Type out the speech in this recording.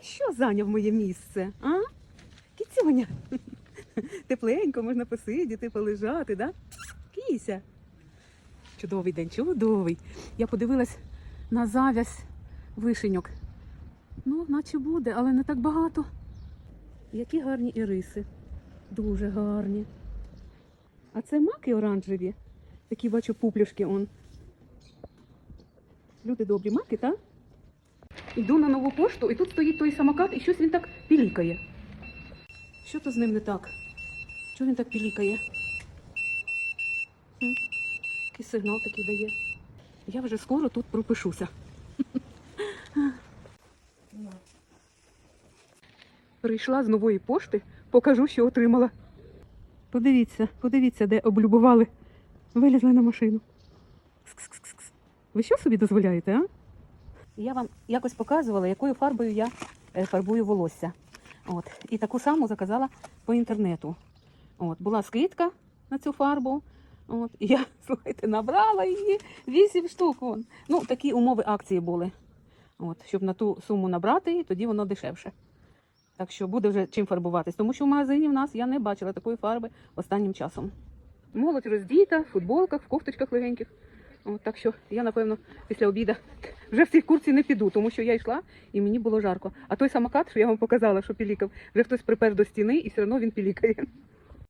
Що зайняв моє місце? А? Кіцюня. Тепленько можна посидіти, полежати, да? Кіся. Чудовий день, чудовий. Я подивилась на завязь вишеньок. Ну, наче буде, але не так багато. Які гарні іриси. Дуже гарні. А це маки оранжеві. Такі бачу пуплюшки он. Люди добрі, маки, так? Йду на нову пошту, і тут стоїть той самокат, і щось він так пілікає. Що то з ним не так? Чого він так пілікає? Який сигнал такий дає. Я вже скоро тут пропишуся. Прийшла з нової пошти, покажу, що отримала. Подивіться, подивіться, де облюбували. Вилізли на машину. Ви що собі дозволяєте, а? Я вам якось показувала, якою фарбою я е, фарбую волосся. От. І таку саму заказала по інтернету. От. Була скидка на цю фарбу. От. І я, слухайте, набрала її 8 штук. Вон. Ну, такі умови акції були. От. Щоб на ту суму набрати, і тоді воно дешевше. Так що буде вже чим фарбуватись. Тому що в магазині в нас я не бачила такої фарби останнім часом. Молодь роздіта, в футболках, в кофточках легеньких. От, так що я, напевно, після обіду вже в цій курці не піду, тому що я йшла і мені було жарко. А той самокат, що я вам показала, що пілікав, вже хтось припер до стіни і все одно він пілікає.